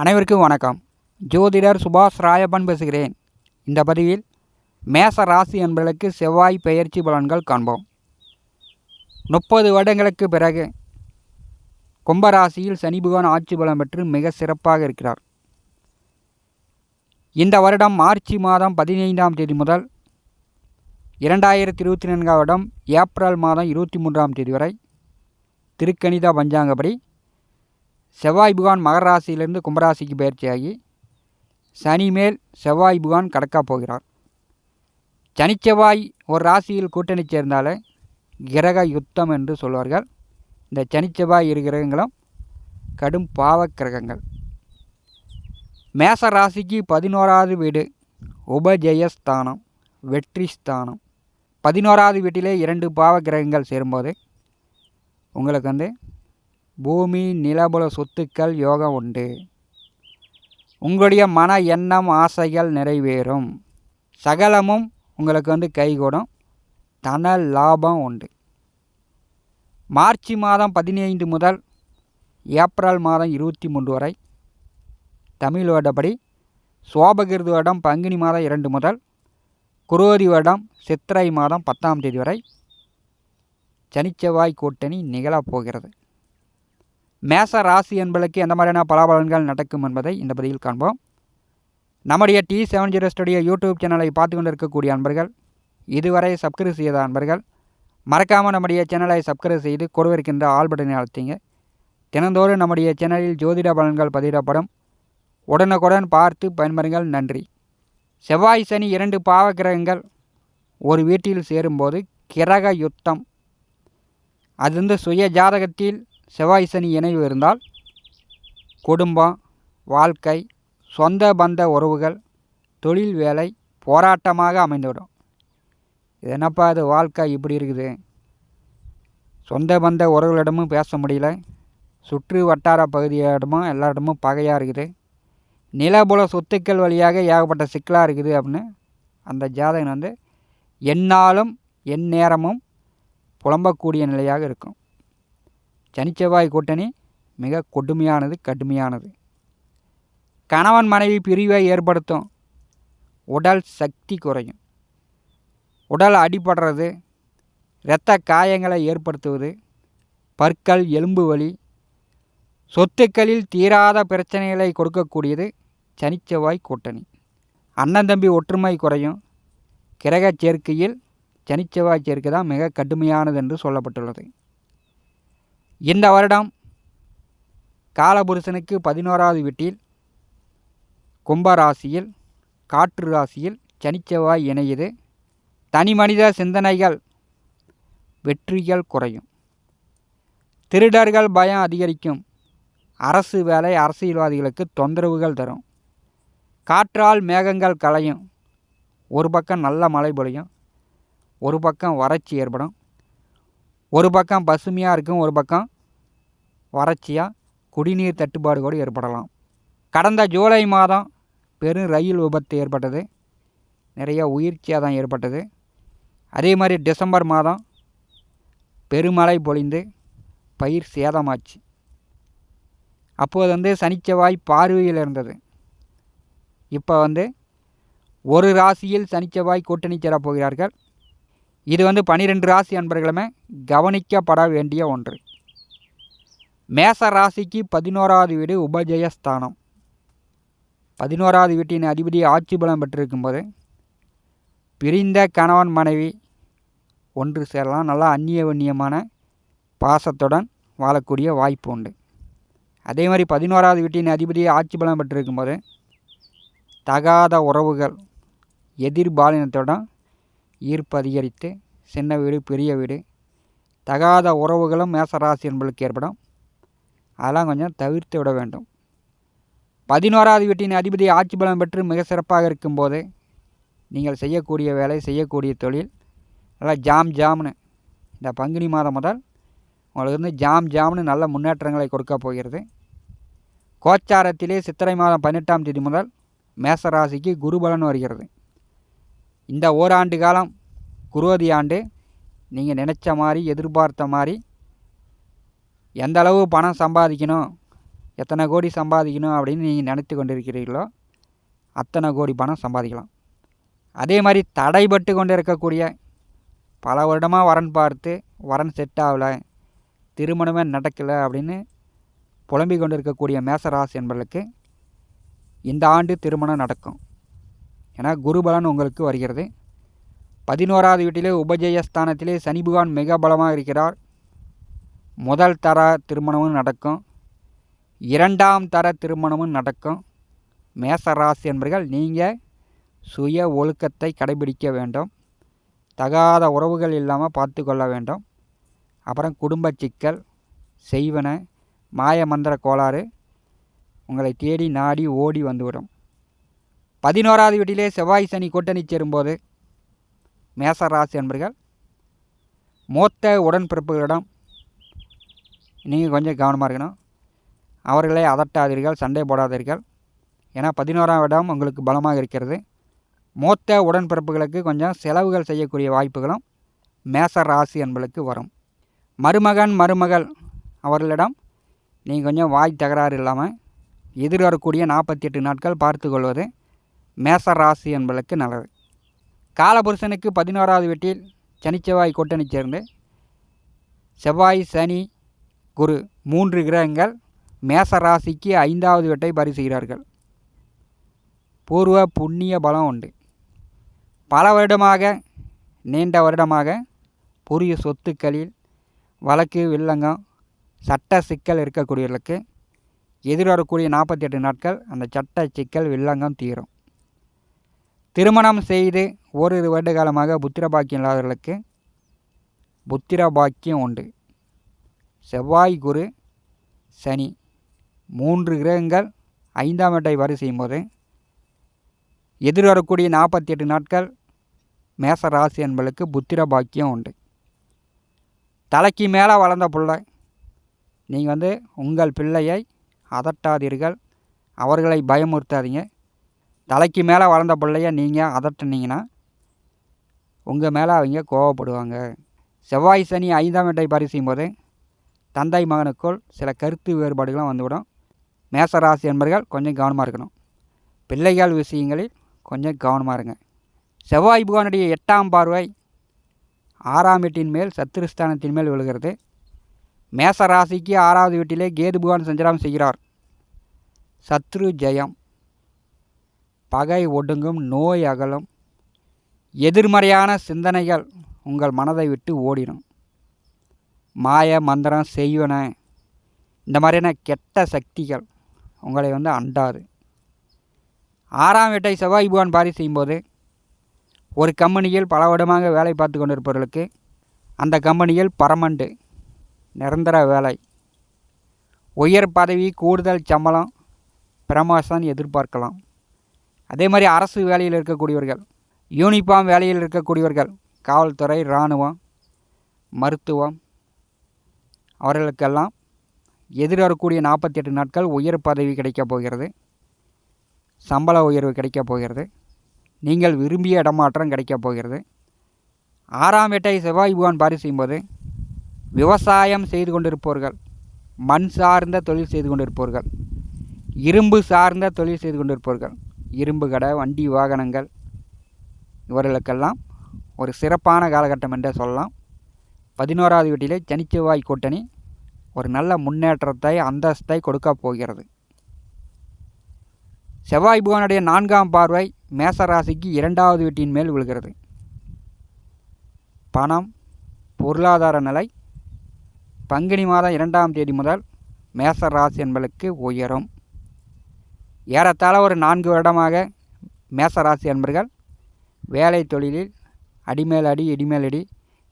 அனைவருக்கும் வணக்கம். ஜோதிடர் சுபாஷ் ராயப்பன் பேசுகிறேன். இந்த பதிவில் மேச ராசி என்பதற்கு செவ்வாய் பெயர்ச்சி பலன்கள் காண்போம். முப்பது வருடங்களுக்கு பிறகு கும்பராசியில் சனி பகவான் ஆட்சி பலம் பெற்று மிக சிறப்பாக இருக்கிறார். இந்த வருடம் மார்ச் மாதம் பதினைந்தாம் தேதி முதல் இரண்டாயிரத்தி இருபத்தி நான்காம் வருடம் ஏப்ரல் மாதம் இருபத்தி மூன்றாம் தேதி வரை திருக்கணித பஞ்சாங்கப்படி செவ்வாய் புகான் மகர ராசியிலிருந்து கும்பராசிக்கு பயிற்சியாகி சனி மேல் செவ்வாய் புகான் கடக்கா போகிறார். சனிச்செவ்வாய் ஒரு ராசியில் கூட்டணி சேர்ந்தாலே கிரக யுத்தம் என்று சொல்வார்கள். இந்த சனிச்செவ்வாய் இரு கிரகங்களும் கடும் பாவ கிரகங்கள். மேச ராசிக்கு பதினோராவது வீடு உபஜெயஸ்தானம் வெற்றி ஸ்தானம். பதினோராவது வீட்டிலே இரண்டு பாவ கிரகங்கள் சேரும்போது உங்களுக்கு வந்து பூமி நிலபுல சொத்துக்கள் யோகம் உண்டு. உங்களுடைய மன எண்ணம் ஆசைகள் நிறைவேறும். சகலமும் உங்களுக்கு வந்து கைகூடும். தன லாபம் உண்டு. மார்ச் மாதம் பதினைந்து முதல் ஏப்ரல் மாதம் இருபத்தி மூன்று வரை தமிழ் வருடப்படி சோபகிருது வருடம் பங்குனி மாதம் இரண்டு முதல் குரோதி வருடம் சித்திரை மாதம் பத்தாம் தேதி வரை சனிச்செவ்வாய் கூட்டணி நிகழப்போகிறது மேச ராசி என்பதற்கு எந்த மாதிரியான பலாபலன்கள் நடக்கும் என்பதை இந்த பதிவில் காண்போம். நம்முடைய T seven zero studio YouTube சேனலை பார்த்து கொண்டு இருக்கக்கூடிய அன்பர்கள் இதுவரை சப்ஸ்கிரைப் செய்த அன்பர்கள் மறக்காமல் நம்முடைய சேனலை சப்ஸ்கிரைப் செய்து கொடுவிருக்கின்ற ஆல் பட்டனை அழுத்திங்க. தினந்தோறும் நம்முடைய சேனலில் ஜோதிட பலன்கள் பதிவிடப்படும். உடனுக்குடன் பார்த்து பயன்பெறுங்கள். நன்றி. செவ்வாய் சனி இரண்டு பாவ கிரகங்கள் ஒரு வீட்டில் சேரும்போது கிரக யுத்தம். அது வந்து சுய ஜாதகத்தில் செவ்வாய் சனி இணைவு இருந்தால் குடும்பம் வாழ்க்கை சொந்த பந்த உறவுகள் தொழில் வேலை போராட்டமாக அமைந்துவிடும். இது என்னப்பா அது வாழ்க்கை இப்படி இருக்குது? சொந்த பந்த உறவுகளிடமும் பேச முடியல. சுற்று வட்டார பகுதியிடமும் எல்லாரிடமும் பகையாக இருக்குது. நிலபுல சொத்துக்கள் வழியாக ஏகப்பட்ட சிக்கலாக இருக்குது அப்படின்னு அந்த ஜாதகன் வந்து எந்நாளும் எந்நேரமும் புலம்பக்கூடிய நிலையாக இருக்கும். சனிச்செவ்வாய் கூட்டணி மிக கொடுமையானது கடுமையானது. கணவன் மனைவி பிரிவை ஏற்படுத்தும். உடல் சக்தி குறையும். உடல் அடிபடுறது இரத்த காயங்களை ஏற்படுத்துவது பற்கள் எலும்பு வலி சொத்துக்களில் தீராத பிரச்சனைகளை கொடுக்கக்கூடியது சனிச்செவ்வாய் கூட்டணி. அண்ணன் தம்பி ஒற்றுமை குறையும். கிரக சேர்க்கையில் சனிச்செவ்வாய் சேர்க்கை தான் மிக கடுமையானது என்று சொல்லப்பட்டுள்ளது. இந்த வருடம் காலபுருஷனுக்கு பதினோராவது வீட்டில் கும்பராசியில் காற்று ராசியில் சனிச்செவ்வாய் இணையுது. தனி மனித சிந்தனைகள் வெற்றிகள் குறையும். திருடர்கள் பயம் அதிகரிக்கும். அரசு வேலை அரசியல்வாதிகளுக்கு தொந்தரவுகள் தரும். காற்றால் மேகங்கள் கலையும். ஒரு பக்கம் நல்ல மழை பொழியும். ஒரு பக்கம் வறட்சி ஏற்படும். ஒரு பக்கம் பசுமையாக இருக்கும் ஒரு பக்கம் வறட்சியாக குடிநீர் தட்டுப்பாடு கூட ஏற்படலாம். கடந்த ஜூலை மாதம் பெரும் ரயில் விபத்து ஏற்பட்டது. நிறைய உயிர் சேதம் ஏற்பட்டது. அதே மாதிரி டிசம்பர் மாதம் பெருமழை பொழிந்து பயிர் சேதமாச்சு. அப்போது வந்து சனிச்செவ்வாய் பார்வையில் இருந்தது. இப்போ வந்து ஒரு ராசியில் சனிச்செவ்வாய் கூட்டணி சேரப் போகிறார்கள். இது வந்து பனிரெண்டு ராசி அன்பர்களுமே கவனிக்கப்பட வேண்டிய ஒன்று. மேச ராசிக்கு பதினோராவது வீடு உபஜயஸ்தானம். பதினோராவது வீட்டின் அதிபதி ஆட்சி பலம் பெற்றிருக்கும்போது பிரிந்த கணவன் மனைவி ஒன்று சேரலாம். நல்லா அந்நிய வன்னியமான பாசத்துடன் வாழக்கூடிய வாய்ப்பு உண்டு. அதே மாதிரி பதினோராவது வீட்டின் அதிபதி ஆட்சி பலம் பெற்றிருக்கும்போது தகாத உறவுகள் எதிர்பாலினத்துடன் ஈர்ப்பு அதிகரித்து சின்ன வீடு பெரிய வீடு தகாத உறவுகளும் மேசராசி என்பளுக்கு ஏற்படும். அதெல்லாம் கொஞ்சம் தவிர்த்து விட வேண்டும். பதினோராவது வீட்டின் அதிபதி ஆட்சி பலம் பெற்று மிக சிறப்பாக இருக்கும்போது நீங்கள் செய்யக்கூடிய வேலை செய்யக்கூடிய தொழில் நல்லா ஜாம் ஜாம்னு இந்த பங்குனி மாதம் முதல் உங்களுக்கு வந்து ஜாம் ஜாம்னு நல்ல முன்னேற்றங்களை கொடுக்க போகிறது. கோச்சாரத்திலே சித்திரை மாதம் பதினெட்டாம் தேதி முதல் மேசராசிக்கு குருபலன் வருகிறது. இந்த ஓராண்டு காலம் குரோதி ஆண்டு நீங்கள் நினச்ச மாதிரி எதிர்பார்த்த மாதிரி எந்த அளவு பணம் சம்பாதிக்கணும் எத்தனை கோடி சம்பாதிக்கணும் அப்படின்னு நீங்கள் நினைத்து கொண்டிருக்கிறீர்களோ அத்தனை கோடி பணம் சம்பாதிக்கலாம். அதே மாதிரி தடைபட்டு கொண்டு இருக்கக்கூடிய பல வருடமாக வரன் பார்த்து வரன் செட் ஆகலை திருமணமே நடக்கலை அப்படின்னு புலம்பிக் கொண்டு இருக்கக்கூடிய மேசராசி என்பவர்களுக்கு இந்த ஆண்டு திருமணம் நடக்கும். ஏன்னா குருபலன் உங்களுக்கு வருகிறது. பதினோராவது வீட்டிலே உபஜயஸ்தானத்திலே சனி பகவான் மிக பலமாக இருக்கிறார். முதல் தர திருமணமும் நடக்கும். இரண்டாம் தர திருமணமும் நடக்கும். மேசராசி என்பர்கள் நீங்கள் சுய ஒழுக்கத்தை கடைபிடிக்க வேண்டும். தகாத உறவுகள் இல்லாமல் பார்த்து கொள்ள வேண்டும். அப்புறம் குடும்ப சிக்கல் செய்வன மாய மந்திர கோளாறு உங்களை தேடி நாடி ஓடி வந்துவிடும். பதினோராவது வீட்டிலே செவ்வாய் சனி கூட்டணி சேரும்போது மேசராசி என்பர்கள் மூத்த உடன்பிறப்புகளிடம் நீங்கள் கொஞ்சம் கவனமாக இருக்கணும். அவர்களை அதட்டாதீர்கள் சண்டை போடாதீர்கள். ஏன்னா பதினோராம் இடம் உங்களுக்கு பலமாக இருக்கிறது. மூத்த உடன்பிறப்புகளுக்கு கொஞ்சம் செலவுகள் செய்யக்கூடிய வாய்ப்புகளும் மேச ராசி என்பளுக்கு வரும். மருமகன் மருமகள் அவர்களிடம் நீங்கள் கொஞ்சம் வாய் தகராறு இல்லாமல் எதிர்வரக்கூடிய நாற்பத்தி எட்டு நாட்கள் பார்த்து கொள்வது மேச ராசி என்பதற்கு நல்லது. காலபுருஷனுக்கு பதினோராவது வீட்டில் சனிச்செவ்வாய் கூட்டணி சேர்ந்து செவ்வாய் சனி குரு மூன்று கிரகங்கள் மேச ராசிக்கு ஐந்தாவது வீட்டை பரிசுகிறார்கள் பூர்வ புண்ணிய பலம் உண்டு. பல வருடமாக நீண்ட வருடமாக புதிய சொத்துக்களில் வழக்கு வில்லங்கம் சட்ட சிக்கல் இருக்கக்கூடியவர்களுக்கு எதிர்வரக்கூடிய நாற்பத்தி எட்டு நாட்கள் அந்த சட்ட சிக்கல் வில்லங்கம் தீரும். திருமணம் செய்து ஓரிரு வருட காலமாக புத்திர பாக்கியம் இல்லாதவர்களுக்கு புத்திர பாக்கியம் உண்டு. செவ்வாய் குரு சனி மூன்று கிரகங்கள் ஐந்தாம் இடை வரி செய்யும்போது எதிர்வரக்கூடிய நாற்பத்தி எட்டு நாட்கள் மேச ராசி என்பளுக்கு புத்திர பாக்கியம் உண்டு. தலைக்கு மேலே வளர்ந்த பிள்ளை நீங்கள் வந்து உங்கள் பிள்ளையை அதட்டாதீர்கள். அவர்களை பயமுறுத்தாதீங்க. தலைக்கு மேலே வளர்ந்த பிள்ளைய நீங்கள் அதட்டினீங்கன்னா உங்கள் மேலே அவங்க கோவப்படுவாங்க. செவ்வாய் சனி ஐந்தாம் இடை பரிசையும் போது தந்தை மகனுக்குள் சில கருத்து வேறுபாடுகளும் வந்துவிடும். மேசராசி என்பர்கள் கொஞ்சம் கவனமாக இருக்கணும். பிள்ளைகள் விஷயங்களில் கொஞ்சம் கவனமாக இருங்க. செவ்வாய் புகானுடைய எட்டாம் பார்வை ஆறாம் வீட்டின் மேல் சத்துருஸ்தானத்தின் மேல் விழுகிறது. மேச ராசிக்கு ஆறாவது வீட்டிலே கேது புகான் சஞ்சாரம் செய்கிறார். சத்ரு ஜெயம். பகை ஒடுங்கும் நோய் அகலும். எதிர்மறையான சிந்தனைகள் உங்கள் மனதை விட்டு ஓடிடும். மாய மந்திரம் செய்வன. இந்த மாதிரியான கெட்ட சக்திகள் உங்களை வந்து அண்டாது. ஆறாம் வீட்டை செவ்வாய் புகான் பாரி செய்யும்போது ஒரு கம்பெனியில் பல வருடமாக வேலை பார்த்து கொண்டிருப்பவர்களுக்கு அந்த கம்பெனியில் பரமண்டு நிரந்தர வேலை. உயர் பதவி கூடுதல் சம்பளம் பிரமோஷன் எதிர்பார்க்கலாம். அதே மாதிரி அரசு வேலையில் இருக்கக்கூடியவர்கள் யூனிஃபார்ம் வேலையில் இருக்கக்கூடியவர்கள் காவல்துறை இராணுவம் மருத்துவம் அவர்களுக்கெல்லாம் எதிர்வரக்கூடிய நாற்பத்தி எட்டு நாட்கள் உயர் பதவி கிடைக்கப் போகிறது. சம்பள உயர்வு கிடைக்கப் போகிறது. நீங்கள் விரும்பிய இடமாற்றம் கிடைக்கப் போகிறது. ஆறாம் எட்டை செவ்வாய் புகான் பாரி செய்யும்போது விவசாயம் செய்து கொண்டிருப்பவர்கள் மண் சார்ந்த தொழில் செய்து கொண்டிருப்பவர்கள் இரும்பு சார்ந்த தொழில் செய்து கொண்டிருப்பவர்கள் இரும்பு கடை வண்டி வாகனங்கள் இவர்களுக்கெல்லாம் ஒரு சிறப்பான காலகட்டம் என்றே சொல்லலாம். பதினோராவது வீட்டிலே சனிச்செவ்வாய் கூட்டணி ஒரு நல்ல முன்னேற்றத்தை அந்தஸ்தை கொடுக்க போகிறது. செவ்வாய் புவனுடைய நான்காம் பார்வை மேசராசிக்கு இரண்டாவது வீட்டின் மேல் விழுகிறது. பணம் பொருளாதார நிலை பங்குனி மாதம் இரண்டாம் தேதி முதல் மேச ராசி என்பளுக்கு உயரும். ஏறத்தாழ ஒரு நான்கு வருடமாக மேச ராசி என்பர்கள் வேலை தொழிலில் அடிமேல் அடி இடிமேல் அடி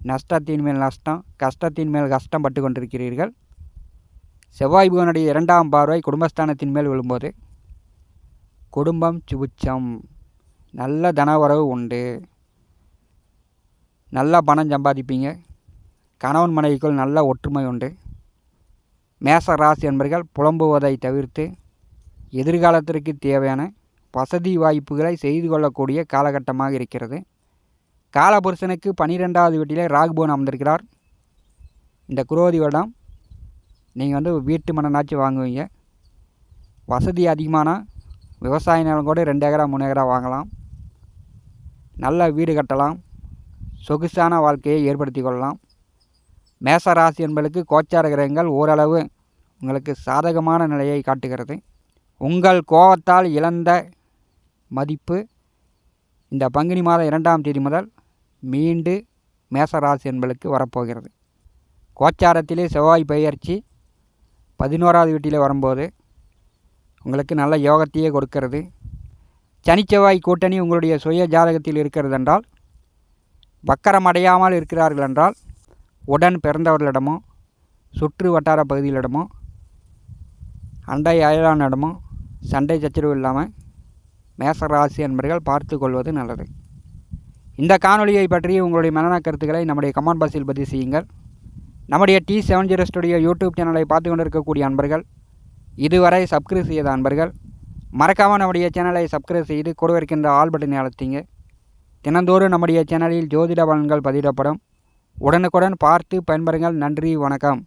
நஷ்டத்தின் மேல் நஷ்டம் கஷ்டத்தின் மேல் கஷ்டம் பட்டு கொண்டிருக்கிறீர்கள். செவ்வாய் புவனுடைய இரண்டாம் பார்வை குடும்பஸ்தானத்தின் மேல் விழும்போது குடும்பம் சுபிச்சம் நல்ல தனவரவு உண்டு. நல்லா பணம் சம்பாதிப்பீங்க. கணவன் மனைவிக்குள் நல்ல ஒற்றுமை உண்டு. மேச ராசி என்பர்கள் புலம்புவதை தவிர்த்து எதிர்காலத்திற்கு தேவையான வசதி வாய்ப்புகளை செய்து கொள்ளக்கூடிய காலகட்டமாக இருக்கிறது. காலபுருஷனுக்கு பன்னிரெண்டாவது வீட்டிலே ராகுபவன் அமர்ந்திருக்கிறார். இந்த குரோதி வருடம் நீங்கள் வந்து வீட்டு மனநாச்சு வாங்குவீங்க. வசதி அதிகமான விவசாய நிலம் கூட ரெண்டு ஏக்கரா மூணு ஏக்கரா வாங்கலாம். நல்ல வீடு கட்டலாம். சொகுசான வாழ்க்கையை ஏற்படுத்தி கொள்ளலாம். மேச ராசி என்பதற்கு கோச்சார கிரகங்கள் ஓரளவு உங்களுக்கு சாதகமான நிலையை காட்டுகிறது. உங்கள் கோபத்தால் இழந்த மதிப்பு இந்த பங்குனி மாதம் இரண்டாம் தேதி முதல் மீண்டு மேசராசி என்பதற்கு வரப்போகிறது. கோச்சாரத்திலே செவ்வாய் பயிற்சி பதினோராவது வீட்டில் வரும்போது உங்களுக்கு நல்ல யோகத்தையே கொடுக்கிறது. சனிச்செவ்வாய் கூட்டணி உங்களுடைய சுய ஜாதகத்தில் இருக்கிறது என்றால் வக்கரம் அடையாமல் இருக்கிறார்கள் என்றால் உடன் பிறந்தவர்களிடமோ சுற்று வட்டார பகுதிகளிடமோ அண்டை அயலானிடமோ சண்டை சச்சரவு இல்லாமல் மேசராசி என்பர்கள் பார்த்து கொள்வது நல்லது. இந்த காணொலியை பற்றி உங்களுடைய மனநல கருத்துக்களை நம்முடைய கமெண்ட் பாக்ஸில் பதிவு செய்யுங்கள். நம்முடைய T seven zero studio YouTube சேனலை பார்த்து கொண்டிருக்கக்கூடிய அன்பர்கள் இதுவரை சப்ஸ்கிரைப் செய்த அன்பர்கள் மறக்காமல் நம்முடைய சேனலை சப்ஸ்கிரைப் செய்து கூட இருக்கின்ற ஆல் பட்டனை அழுத்திங்க. தினந்தோறும் நம்முடைய சேனலில் ஜோதிட பலன்கள் பதிவிடப்படும். உடனுக்குடன் பார்த்து பயன்பெறுங்கள். நன்றி வணக்கம்.